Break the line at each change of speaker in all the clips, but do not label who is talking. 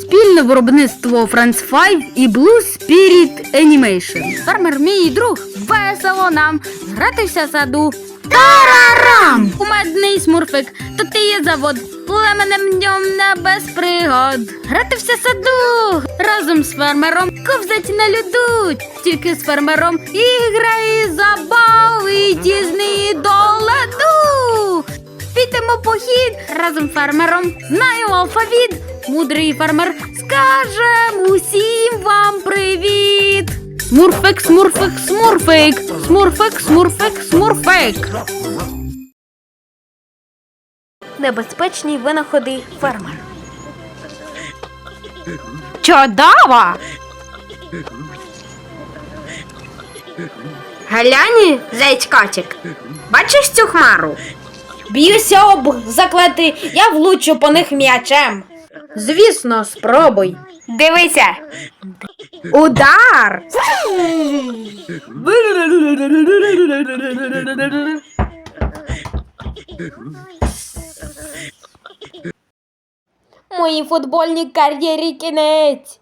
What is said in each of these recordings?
Спільне виробництво France 5 і Blue Spirit Animation. Фермер мій друг, весело нам гратися в саду. Тарарам! Кумедний смурфик, то ти є завод. Племенем днем не без пригод. Гратися в саду разом з фермером, ковзать на льоду. Тільки з фермером ігра і забави дізні до ладу. Підемо похід разом з фермером. Знаю алфавіт. Мудрий фермер скаже усім вам привіт. Смурфик, смурфик, смурфик. Смурфик, смурфик, смурфик.
Небезпечні винаходи фермер.
Чудово!
Галяні, зайчкачик. Бачиш цю хмару? Б'юся об заклати, я влучу по них м'ячем. Звісно, спробуй. Дивися. Удар! Моїй футбольній кар'єрі кінець.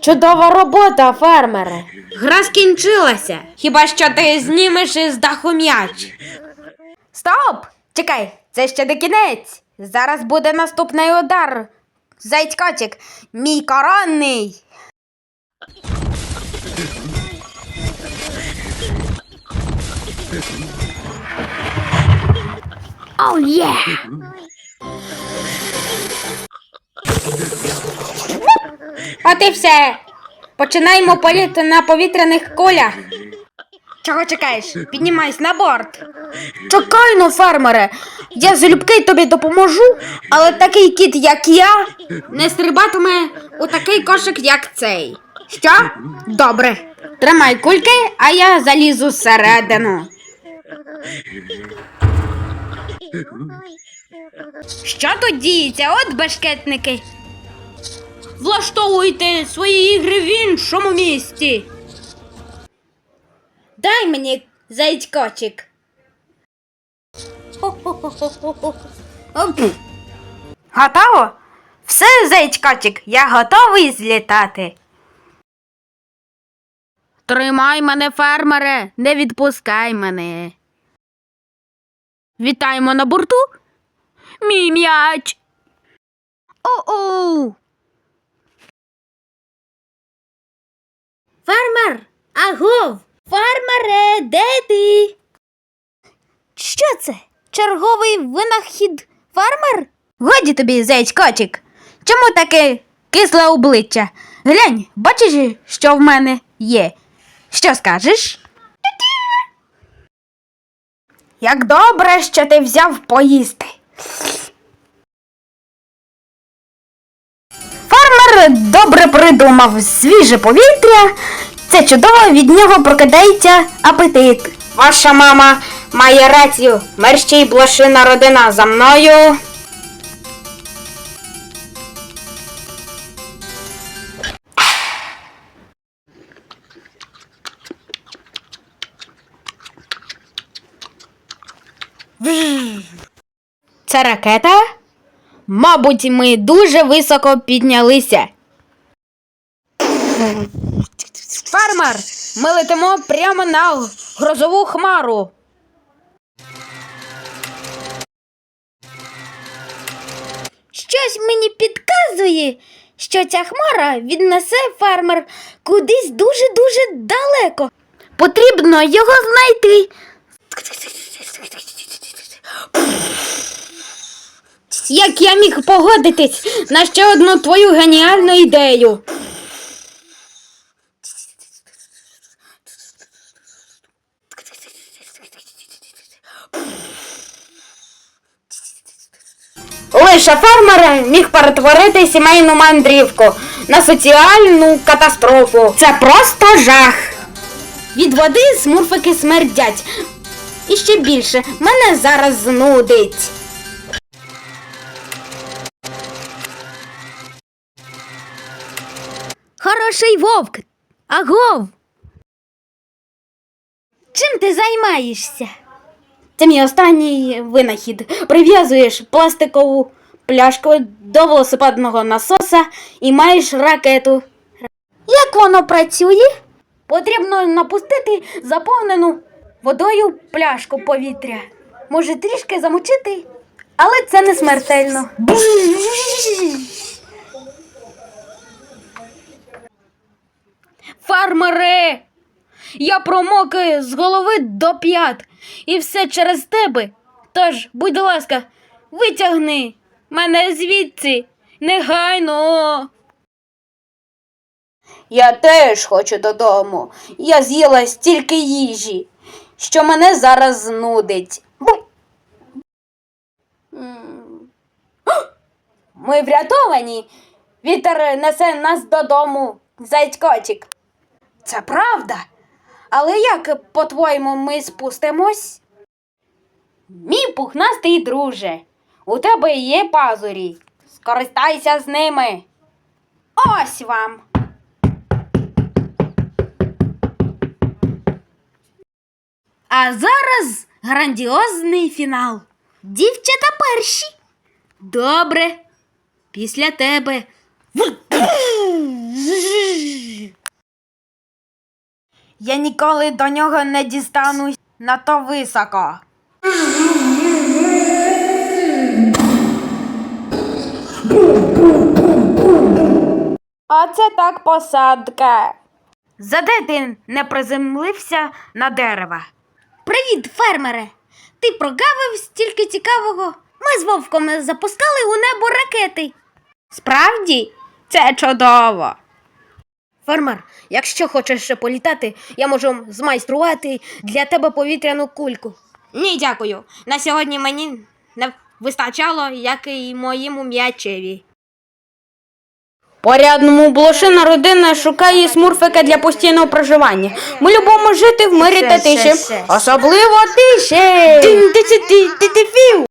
Чудова робота, фермере. Гра скінчилася. Хіба що ти знімеш із даху м'яч? Стоп! Чекай, це ще не кінець. Зараз буде наступний удар. Зайцькотик, мій коронний.
Оу є!
От і все. Починаємо політ на повітряних кулях. Чого чекаєш? Піднімайся на борт. Чекай ну, фермере. Я залюбки тобі допоможу, але такий кіт, як я, не стрибатиме у такий кошик, як цей. Що? Добре. Тримай кульки, а я залізу всередину. Що тут діється? От бешкетники. Влаштовуйте свої ігри в іншому місті. Дай мені зайчкочик. Готово? Все, зайчкочик, я готовий злітати.
Тримай мене, фермере, не відпускай мене. Вітаємо на борту. Мій м'яч. О-оу.
Фермер, агов! Фермере, де ти? Що це? Черговий винахід фермер? Годі тобі, зайчкотик. Чому таке кисле обличчя? Глянь, бачиш, що в мене є. Що скажеш? Як добре, що ти взяв поїсти. Добре придумав свіже повітря. Це чудово, від нього прокидається апетит. Ваша мама має рацію. Мерщій блошина родина за мною. Це ракета? Мабуть, ми дуже високо піднялися. Фермер, ми летимо прямо на грозову хмару. Щось мені підказує, що ця хмара віднесе фермер кудись дуже-дуже далеко. Потрібно його знайти. Як я міг погодитись на ще одну твою геніальну ідею? Лише фермер міг перетворити сімейну мандрівку на соціальну катастрофу. Це просто жах. Від води смурфики смердять. І ще більше мене зараз знудить. Хороший вовк. Агов. Чим ти займаєшся? Це мій останній винахід. Прив'язуєш пластикову пляшку до велосипедного насоса і маєш ракету.
Як воно працює?
Потрібно напустити заповнену водою пляшку повітря. Може трішки замочити, але це не смертельно. Фармери! Я промок з голови до п'ят, і все через тебе. Тож, будь ласка, витягни мене звідси негайно. Я теж хочу додому. Я з'їла стільки їжі, що мене зараз знудить. Ми врятовані. Вітер несе нас додому, зайцькотик. Це правда. Але як, по-твоєму, ми спустимось? Мій пухнастий друже, у тебе є пазурі. Скористайся з ними. Ось вам. А зараз грандіозний фінал. Дівчата перші. Добре. Після тебе. Я ніколи до нього не дістанусь надто високо. Оце так посадка. Заде ти не приземлився на дерева. Привіт, фермере. Ти прогавив стільки цікавого. Ми з вовком запускали у небо ракети. Справді, це чудово. Фермер, якщо хочеш ще політати, я можу змайструвати для тебе повітряну кульку. Ні, дякую. На сьогодні мені не вистачало, як і моєму м'ячеві. Порядному блошина родина шукає смурфика для постійного проживання. Ми любимо жити в мирі та тиші. Особливо тиші.